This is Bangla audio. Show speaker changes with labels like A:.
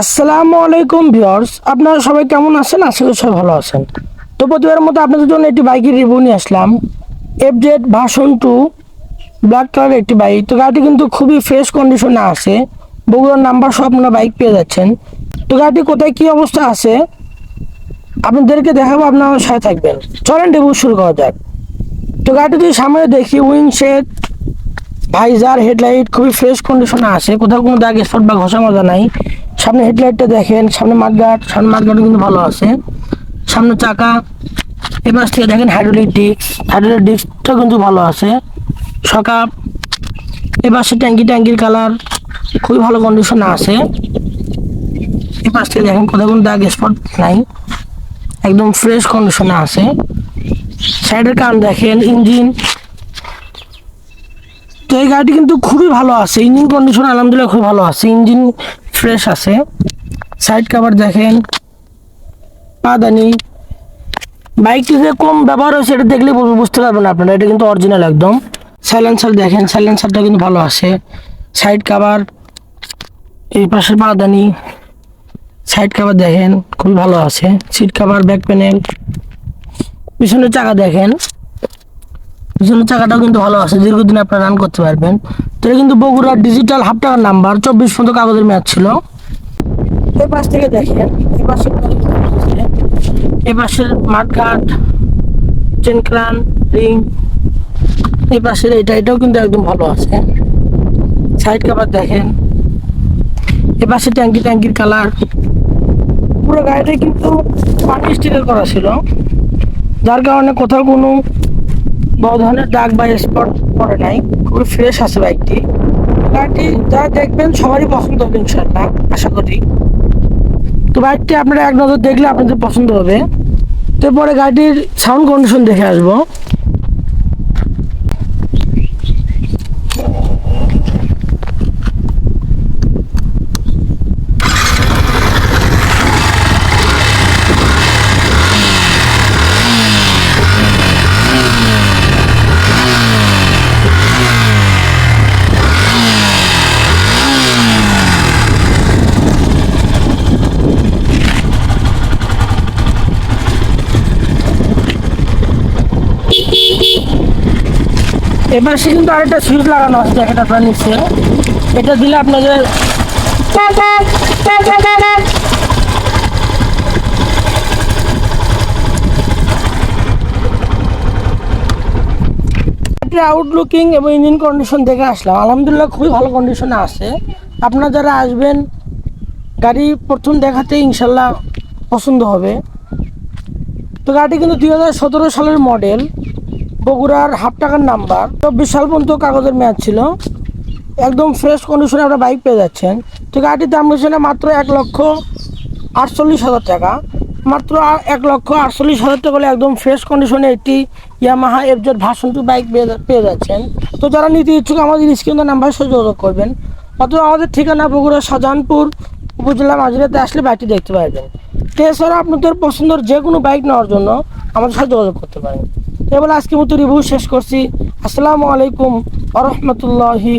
A: আসসালামু আলাইকুম ভিউয়ার্স, আপনারা সবাই কেমন আছেন? আশা করি সবাই ভালো আছেন। তো প্রতিবারের মতো আপনাদের জন্য একটি বাইকের রিভিউ নিয়ে আসলাম। F Z version two black colour একটি বাইক তো গাড়িটি কিন্তু খুবই ফ্রেশ কন্ডিশনে আছে। বগুড়ার নাম্বার সব আপনারা বাইক পেয়ে যাচ্ছেন। তো গাড়িটি কোথায়, কী অবস্থা আছে, আপনাদেরকে দেখাবো, আপনারা সাথে থাকবেন। চলেন রিভিউ শুরু করা যাক। তো গাড়িটি যদি সামনে দেখি উইং শেড ভাইজার হেডলাইট খুবই ফ্রেশ কন্ডিশনে আছে। কোথাও কোনো দাগ স্পট বা ঘষা মাজা নাই। সামনে হেডলাইটটা দেখেন, সামনে মাঠগাট সামনে মাঠগাট কিন্তু ভালো আছে। সামনে চাকা এবার থেকে দেখেন হাইড্রোলিক ডিস্ক হাইড্রোলিক ডিস্কটা কিন্তু ভালো আছে। সকাপ সে ট্যাঙ্কি, ট্যাঙ্কির কালার খুবই ভালো কন্ডিশনে আছে। এবার থেকে দেখেন কোথাও কোনো দাগ স্পট নাই। একদম ফ্রেশ কন্ডিশনে আছে। সাইডের কান দেখেন ইঞ্জিন তো এই গাড়িটি কিন্তু খুবই ভালো আছে। ইঞ্জিন কন্ডিশন আলহামদুলিল্লাহ খুব ভালো আছে। ইঞ্জিন ফ্রেশ আছে। সাইড কভার দেখেন। পাদানি। বাইকটি যে কম ব্যবহার হয়েছে, এটা দেখলে বুঝতে পারবেন আপনারা। এটা কিন্তু অরিজিনাল একদম। সাইলেন্সার দেখেন সাইলেন্সারটা কিন্তু ভালো আছে। সাইড কভার এই পাশের পাদানি। সাইড কভার দেখেন খুবই ভালো আছে। সিট কভার ব্যাক প্যানেল পিছনের চাকা দেখেন। পিছনের চাকাটাও কিন্তু ভালো আছে, দীর্ঘদিন আপনারা রান করতে পারবেন। তো এটা কিন্তু বগুড়ার ডিজিটাল হাফ টাকার নাম্বার চব্বিশ পর্যন্ত কাগজের ম্যাচ ছিল। এই পাশ থেকে দেখেন এই পাশে এই পাশের মাঠঘাট চেনক্রান রিং এই পাশের এটা, এটাও কিন্তু একদম ভালো আছে। সাইড কাভার দেখেন এই পাশে ট্যাঙ্কি, ট্যাঙ্কির কালার পুরো গাড়িটা কিন্তু পানি স্টিলের করা ছিল। যার কারণে কোথাও কোনো বড় ধরনের দাগ বা স্পট পড়ে নাই, খুবই ফ্রেশ আছে বাইকটি গাড়িটি যারা দেখবেন সবারই পছন্দ হবে ইনশাল্লাহ আশা করি। তো বাইকটি আপনারা এক নজর দেখলে আপনাদের পছন্দ হবে। তো পরে গাড়িটির সাউন্ড কন্ডিশন দেখে আসব। এবার সে কিন্তু আরেকটা সুইচ লাগানো আছে জ্যাকেট আপনার নিচে এটা দিলে আপনাদের আউটলুকিং এবং ইঞ্জিন কন্ডিশন দেখে আসলাম। আলহামদুলিল্লাহ খুবই ভালো কন্ডিশনে আছে। আপনারা যারা আসবেন, গাড়ি প্রথম দেখাতে ইনশাল্লাহ পছন্দ হবে। তো গাড়িটি কিন্তু দুই হাজার সতেরো সালের মডেল বগুড়ার হাফ টাকার নাম্বার। চব্বিশ সাল পর্যন্ত কাগজের মেয়াদ ছিল। একদম ফ্রেশ কন্ডিশনে আপনারা বাইক পেয়ে যাচ্ছেন। তো গাড়িটির দাম রয়েছে না মাত্র এক লক্ষ আটচল্লিশ হাজার টাকা। মাত্র এক লক্ষ আটচল্লিশ হাজার টাকা হলে একদম ফ্রেশ কন্ডিশনে একটি Yamaha FZ version two bike পেয়ে যাচ্ছেন। তো যারা নিতে ইচ্ছুক আমাদের স্ক্রিনের নাম্বার যোগাযোগ করবেন। অথবা আমাদের ঠিকানা বগুড়া শাহজাহানপুর উপজেলা মাঝিরাতে আসলে বাইকটি দেখতে পারবেন। তো এছাড়া আপনাদের পছন্দের যে কোনো বাইক নেওয়ার জন্য আমাদের সাথে যোগাযোগ করতে পারেন। এবার আজকে মতো রিভিউ শেষ করছি। আসসালামু আলাইকুম আ রহমতুল্লাহি